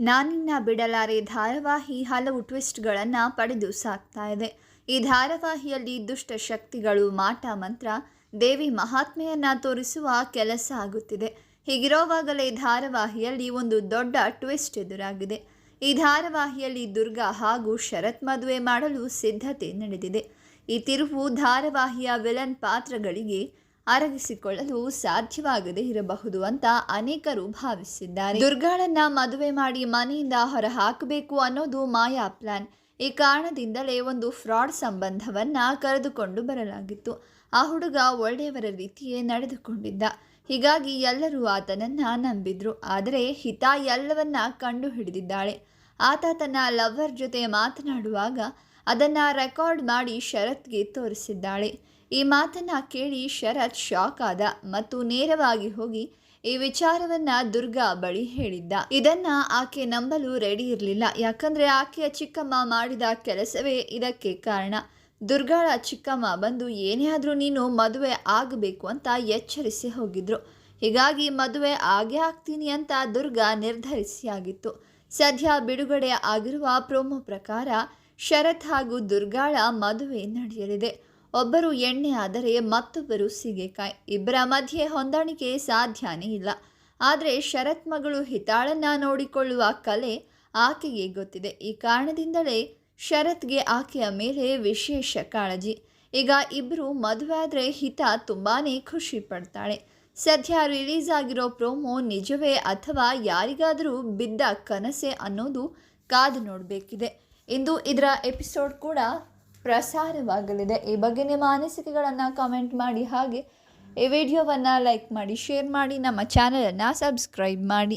ನಾನಿನ್ನ ಬಿಡಲಾರೆ ಧಾರಾವಾಹಿ ಹಲವು ಟ್ವಿಸ್ಟ್ಗಳನ್ನು ಪಡೆದು ಸಾಕ್ತಾ ಇದೆ. ಈ ಧಾರಾವಾಹಿಯಲ್ಲಿ ದುಷ್ಟ ಶಕ್ತಿಗಳು ಮಾಟ ಮಂತ್ರ, ದೇವಿ ಮಹಾತ್ಮೆಯನ್ನ ತೋರಿಸುವ ಕೆಲಸ ಆಗುತ್ತಿದೆ. ಹೀಗಿರೋವಾಗಲೇ ಧಾರಾವಾಹಿಯಲ್ಲಿ ಒಂದು ದೊಡ್ಡ ಟ್ವಿಸ್ಟ್ ಎದುರಾಗಿದೆ. ಈ ಧಾರಾವಾಹಿಯಲ್ಲಿ ದುರ್ಗಾ ಹಾಗೂ ಶರತ್ ಮದುವೆ ಮಾಡಲು ಸಿದ್ಧತೆ ನಡೆದಿದೆ. ಈ ತಿರುವು ಧಾರಾವಾಹಿಯ ವಿಲನ್ ಪಾತ್ರಗಳಿಗೆ ಅರಗಿಸಿಕೊಳ್ಳಲು ಸಾಧ್ಯವಾಗದೇ ಇರಬಹುದು ಅಂತ ಅನೇಕರು ಭಾವಿಸಿದ್ದಾರೆ. ದುರ್ಗಾಳನ್ನ ಮದುವೆ ಮಾಡಿ ಮನೆಯಿಂದ ಹೊರ ಹಾಕಬೇಕು ಅನ್ನೋದು ಮಾಯಾ ಪ್ಲಾನ್. ಈ ಕಾರಣದಿಂದಲೇ ಒಂದು ಫ್ರಾಡ್ ಸಂಬಂಧವನ್ನ ಕರೆದುಕೊಂಡು ಬರಲಾಗಿತ್ತು. ಆ ಹುಡುಗ ಒಳ್ಳೆಯವರ ರೀತಿಯೇ ನಡೆದುಕೊಂಡಿದ್ದ. ಹೀಗಾಗಿ ಎಲ್ಲರೂ ಆತನನ್ನ ನಂಬಿದ್ರು. ಆದರೆ ಹಿತ ಎಲ್ಲವನ್ನ ಕಂಡು ಹಿಡಿದಿದ್ದಾಳೆ ಆತ ತನ್ನ ಲವರ್ ಜೊತೆ ಮಾತನಾಡುವಾಗ ಅದನ್ನು ರೆಕಾರ್ಡ್ ಮಾಡಿ ಶರತ್ಗೆ ತೋರಿಸಿದ್ದಾಳೆ. ಈ ಮಾತನ್ನ ಕೇಳಿ ಶರತ್ ಶಾಕ್ ಆದ ಮತ್ತು ನೇರವಾಗಿ ಹೋಗಿ ಈ ವಿಚಾರವನ್ನ ದುರ್ಗಾ ಬಳಿ ಹೇಳಿದ್ದ. ಇದನ್ನ ಆಕೆ ನಂಬಲು ರೆಡಿ ಇರಲಿಲ್ಲ. ಯಾಕಂದ್ರೆ ಆಕೆಯ ಚಿಕ್ಕಮ್ಮ ಮಾಡಿದ ಕೆಲಸವೇ ಇದಕ್ಕೆ ಕಾರಣ. ದುರ್ಗಾಳ ಚಿಕ್ಕಮ್ಮ ಬಂದು, ಏನೇ ಆದರೂ ನೀನು ಮದುವೆ ಆಗಬೇಕು ಅಂತ ಎಚ್ಚರಿಸಿ ಹೋಗಿದ್ರು. ಹೀಗಾಗಿ ಮದುವೆ ಆಗೇ ಆಗ್ತೀನಿ ಅಂತ ದುರ್ಗಾ ನಿರ್ಧರಿಸಿಯಾಗಿತ್ತು. ಸದ್ಯ ಬಿಡುಗಡೆ ಆಗಿರುವ ಪ್ರೋಮೋ ಪ್ರಕಾರ ಶರತ್ ಹಾಗೂ ದುರ್ಗಾಳ ಮದುವೆ ನಡೆಯಲಿದೆ. ಒಬ್ಬರು ಎಣ್ಣೆ ಆದರೆ ಮತ್ತೊಬ್ಬರು ಸೀಗೆಕಾಯಿ. ಇಬ್ಬರ ಮಧ್ಯೆ ಹೊಂದಾಣಿಕೆ ಸಾಧ್ಯನೇ ಇಲ್ಲ. ಆದರೆ ಶರತ್ ಮಗಳು ಹಿತಾಳನ್ನ ನೋಡಿಕೊಳ್ಳುವ ಕಲೆ ಆಕೆಗೆ ಗೊತ್ತಿದೆ. ಈ ಕಾರಣದಿಂದಲೇ ಶರತ್ಗೆ ಆಕೆಯ ಮೇಲೆ ವಿಶೇಷ ಕಾಳಜಿ. ಈಗ ಇಬ್ಬರು ಮದುವೆ ಆದರೆ ಹಿತ ತುಂಬಾ ಖುಷಿ ಪಡ್ತಾಳೆ. ಸದ್ಯ ರಿಲೀಸ್ ಆಗಿರೋ ಪ್ರೋಮೋ ನಿಜವೇ ಅಥವಾ ಯಾರಿಗಾದರೂ ಬಿದ್ದ ಕನಸೆ ಅನ್ನೋದು ಕಾದು ನೋಡಬೇಕಿದೆ. ಇಂದು ಇದರ ಎಪಿಸೋಡ್ ಕೂಡ ಪ್ರಸಾರವಾಗಲಿದೆ. ಈ ಬಗ್ಗೆ ನಿಮ್ಮ ಅನಿಸಿಕೆಗಳನ್ನು ಕಾಮೆಂಟ್ ಮಾಡಿ ಹಾಗೆ ಈ ವಿಡಿಯೋವನ್ನು ಲೈಕ್ ಮಾಡಿ, ಶೇರ್ ಮಾಡಿ, ನಮ್ಮ ಚಾನಲನ್ನು ಸಬ್ಸ್ಕ್ರೈಬ್ ಮಾಡಿ.